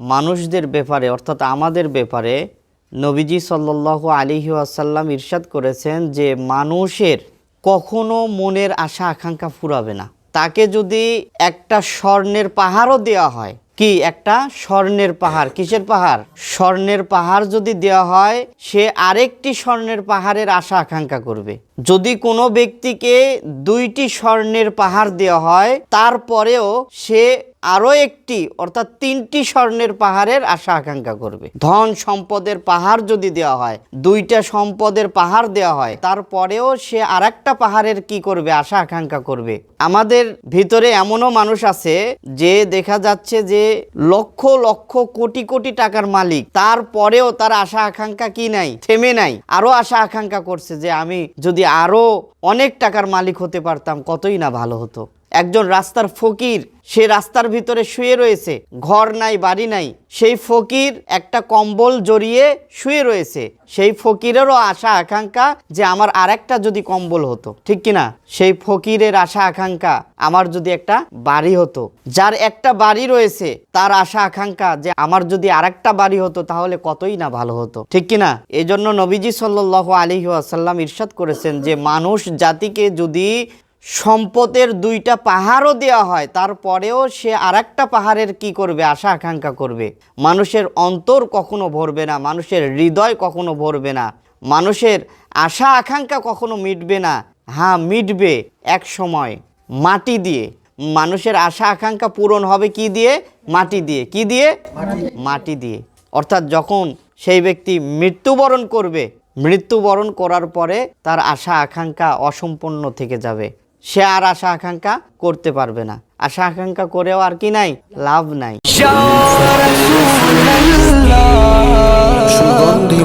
মানুষদের ব্যাপারে, অর্থাৎ আমাদের ব্যাপারে নবীজি সাল্লাহ আলিহি আসাল্লাম ইরশাদ করেছেন যে মানুষের কখনো মনের আশা, আকাঙ্ক্ষা ফুরাবে না। তাকে যদি একটা স্বর্ণের পাহাড়ও দেওয়া হয়, কি একটা? স্বর্ণের পাহাড়। কিসের পাহাড়? স্বর্ণের পাহাড় যদি দেওয়া হয়, সে আরেকটি স্বর্ণের পাহাড়ের আশা, আকাঙ্ক্ষা করবে। যদি কোনো ব্যক্তিকে দুইটি স্বর্ণের পাহাড় দেওয়া হয়, তারপরেও সে আরও একটি, অর্থাৎ তিনটি স্বর্ণের পাহাড়ের আশা আকাঙ্ক্ষা করবে। ধন সম্পদের পাহাড় যদি দেওয়া হয়, দুইটা সম্পদের পাহাড় দেওয়া হয়, তারপরেও সে আর একটা পাহাড়ের কি করবে, আশা আকাঙ্ক্ষা করবে। আমাদের ভিতরে এমনও মানুষ আছে যে দেখা যাচ্ছে যে লক্ষ লক্ষ কোটি কোটি টাকার মালিক, তারপরেও তার আশা আকাঙ্ক্ষা কি নাই, থেমে নাই। আরও আশা আকাঙ্ক্ষা করছে যে আমি যদি আরও অনেক টাকার মালিক হতে পারতাম, কতই না ভালো হতো। একজন রাস্তার ফকির, সে রাস্তার ভিতরে শুয়ে রয়েছে, ঘর নাই, বাড়ি নাই। সেই ফকির একটা কম্বল জড়িয়ে শুয়ে রয়েছে। সেই ফকিরেরও আশা, আকাঙ্ক্ষা যে আমার আরেকটা যদি কম্বল হতো, ঠিক কিনা? সেই ফকিরের আশা, আকাঙ্ক্ষা আমার যদি একটা বাড়ি হতো। যার একটা বাড়ি রয়েছে, তার আশা, আকাঙ্ক্ষা যে আমার যদি আরেকটা বাড়ি হতো, তাহলে কতই না ভালো হতো, ঠিক কিনা? এই জন্য নবীজি সাল্লাহ আলী আসাল্লাম ইরশাদ করেছেন যে, মানুষ জাতিকে যদি সম্পদের দুইটা পাহাড়ও দেওয়া হয়, তারপরেও সে আর একটা পাহাড়ের কি করবে, আশা আকাঙ্ক্ষা করবে। মানুষের অন্তর কখনো ভরবে না, মানুষের হৃদয় কখনো ভরবে না, মানুষের আশা আকাঙ্ক্ষা কখনো মিটবে না। হ্যাঁ মিটবে এক সময়, মাটি দিয়ে। মানুষের আশা আকাঙ্ক্ষা পূরণ হবে কি দিয়ে? মাটি দিয়ে। কি দিয়ে? মাটি দিয়ে। অর্থাৎ যখন সেই ব্যক্তি মৃত্যুবরণ করবে, মৃত্যুবরণ করার পরে তার আশা আকাঙ্ক্ষা অসম্পূর্ণ থেকে যাবে। সে আর আশা আকাঙ্ক্ষা করতে পারবে না। আশা আকাঙ্ক্ষা করেও আর কি নাই লাভ নাই। সুগন্ধি